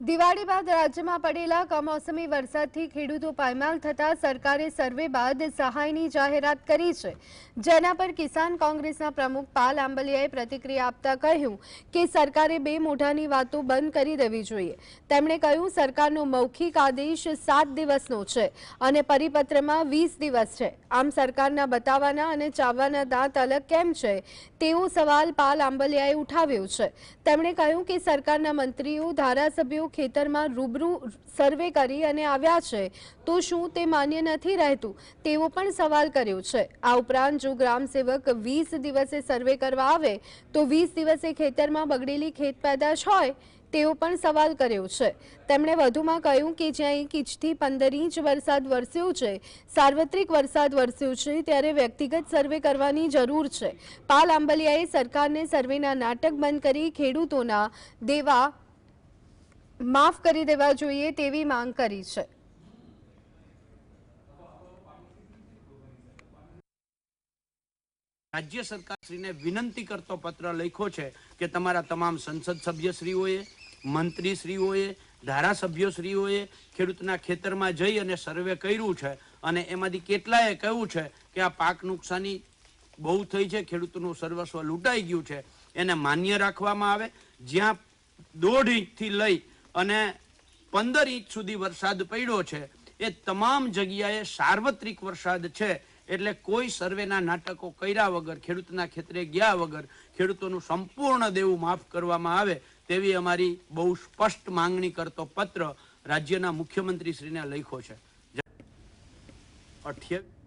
દિવાળી બાદ રાજ્યમાં પડેલા કમોસમી વરસાદથી ખેડૂતો પાયમાલ થતા સરકારે સર્વે બાદ સહાયની જાહેરાત કરી છે. જેના પર કિસાન કોંગ્રેસના પ્રમુખ પાલ આંબલિયાએ પ્રતિક્રિયા આપતા કહ્યું કે સરકારે બે મોઢાની વાતો બંધ કરી દેવી જોઈએ. તેમણે કહ્યું, સરકારનો મૌખિક આદેશ સાત દિવસનો છે અને પરિપત્રમાં વીસ દિવસ છે. આમ સરકારના બતાવવાના અને ચાવવાના દાંત અલગ કેમ છે? તેવો સવાલ પાલ આંબલિયાએ ઉઠાવ્યો છે. તેમણે કહ્યું કે સરકારના મંત્રીઓ, ધારાસભ્યો ખેતરમાં રૂબરૂ સર્વે કરી અને આવ્યા છે, તો શું તે માન્ય નથી રહેતું? તેવો પણ સવાલ કર્યો છે. આ ઉપરાંત જો ગ્રામસેવક વીસ દિવસે સર્વે કરવા આવે, તો વીસ દિવસે ખેતરમાં બગડેલી ખેત પેદાશ હોય, તેવો પણ સવાલ કર્યો છે. તેમણે વધુમાં કહ્યું કે જ્યાં એક ઇંચથી પંદર ઇંચ વરસાદ વરસ્યો છે, સાર્વત્રિક વરસાદ વરસ્યો છે, ત્યારે વ્યક્તિગત સર્વે કરવાની જરૂર છે. પાલ આંબલિયાએ સરકારને સર્વેના નાટક બંધ કરી ખેડૂતોના દેવા માફ કરી દેવા જોઈએ તેવી માંગ કરી છે. રાજ્ય સરકારશ્રીને વિનંતી કરતો પત્ર લખ્યો છે કે તમારા તમામ સંસદ સભ્યશ્રીઓએ, મંત્રીશ્રીઓએ, ધારાસભ્યશ્રીઓએ ખેડૂતના ખેતરમાં જઈ અને સર્વે કર્યું છે અને એમાંથી કેટલાએ કહ્યું છે કે આ પાક નુકસાની બહુ થઈ છે, ખેડૂતનું સર્વસ્વ લૂંટાઈ ગયું છે. એને માન્ય રાખવામાં આવે. જ્યાં દોઢ ઇંચથી લઈ અને પંદર ઇંચ સુધી વરસાદ પડ્યો છે, એ તમામ જગ્યાએ સાર્વત્રિક વરસાદ છે. એટલે કોઈ સર્વેના નાટકો કર્યા વગર, ખેડૂતના ખેતરે ગયા વગર, ખેડૂતોનું સંપૂર્ણ દેવું માફ કરવામાં આવે તેવી અમારી બહુ સ્પષ્ટ માંગણી કરતો પત્ર રાજ્યના મુખ્યમંત્રીશ્રીને લખ્યો છે. અઠ્યાવીસ